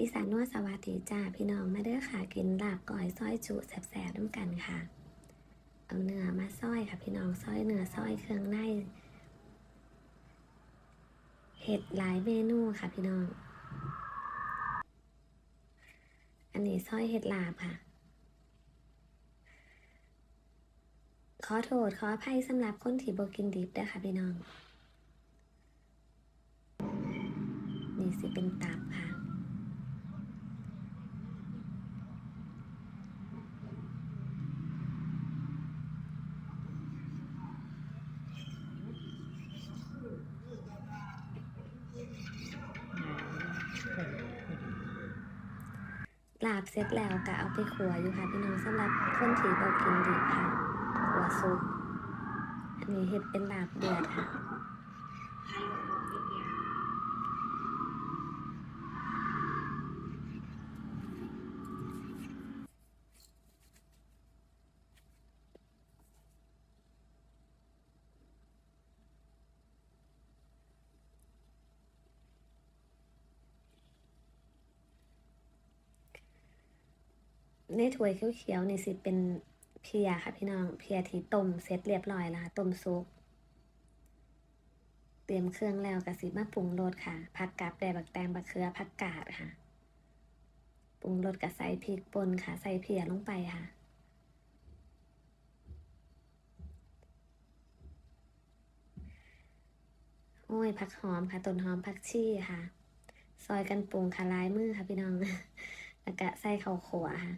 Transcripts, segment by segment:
อีสานนวดสวัสดีจ้าพี่น้องมาเด้อค่ะกินลาบก้อยซอยจุแสบๆน้ำกันค่ะ เอาเนื้อมาซอยค่ะพี่น้องซอยเนื้อซอยเครื่องในเห็ดหลายเมนูค่ะพี่น้อง อันนี้ซอยเห็ดลาบค่ะ ขอโทษขออภัยสำหรับคนที่บกินดิบด้วยค่ะพี่น้อง นี่สิเป็นตับค่ะ ลาบเสร็จแล้วก็เอาไปขัวอยู่ค่ะพี่น้องสำหรับคนที่บ่กินดิบค่ะขัวซุปอันนี้เห็ดเป็นลาบเดือดค่ะ ในถ้วยเขียวๆนี่สิเป็นเพียค่ะพี่น้อง เพียที่ต้มเสร็จเรียบร้อยแล้วค่ะต้มซุปเตรียมเครื่องแล้วก็สิมาปรุงรสค่ะ ผักกาดแดบักแตงบักเขือผักกาดค่ะ ปรุงรสกับใส่พริกป่นค่ะ ใส่เพียลงไปค่ะ โอ้ยผักหอมค่ะต้นหอมผักชีค่ะ ซอยกันปรุงค่ะลายมือค่ะพี่น้อง แล้วก็ใส่ข้าวขัวค่ะ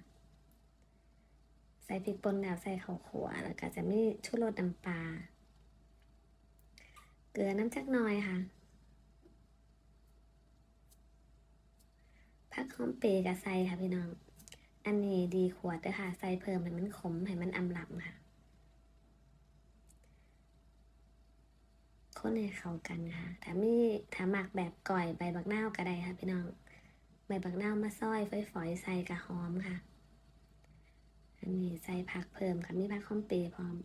ใส่พริกป่นแล้วใส่ข้าวขัวแล้วก็จะมีชูรสน้ำปลา เกลือน้ำจักน่อยค่ะผักหอมเปรย์กับใส่ค่ะพี่น้อง อันนี้ดีขวดด้วยค่ะ ใส่เพิ่มให้มันขมให้มันอำลำค่ะ คนให้เข้ากันค่ะ ถ้ามีถ้าหมักแบบก่อยใบบักนาวก็ได้ค่ะพี่น้อง ใบบักนาวมาซอยฝอยๆใส่กระหอมค่ะ อันนี้ใส่ผักเพิ่มค่ะมีผักหอมเปรพร้อม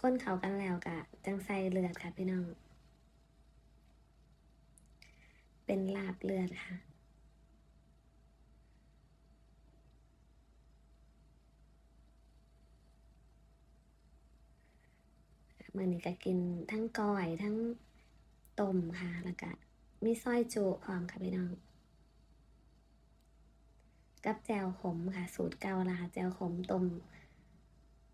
คนเขากันแล้วกะจังใส่เลือดค่ะพี่น้อง เป็นลาบเลือดค่ะ มื่อนี้ก็กินทั้งก้อยทั้งต้มค่ะ แล้วก็มีซอยจุพร้อมค่ะพี่น้อง กับแจวขมค่ะ สูตรเก่าละค่ะแจวขมต้ม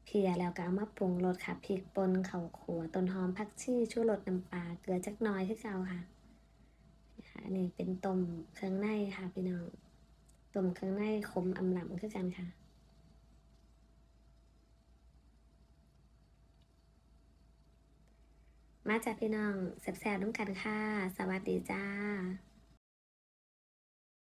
เพียแล้วก็เอามาปรุงรสค่ะพริกป่นเข้าขัวต้นหอมผักชีชูรสน้ำปลาเกลือจักน้อยที่เก่าค่ะนี่ค่ะอันนี้เป็นต้มเครื่องในค่ะพี่น้องต้มเครื่องในขมอำลำคือกันค่ะ มาจากพี่น้องแสบๆน้ำกันค่ะ สวัสดีจ้า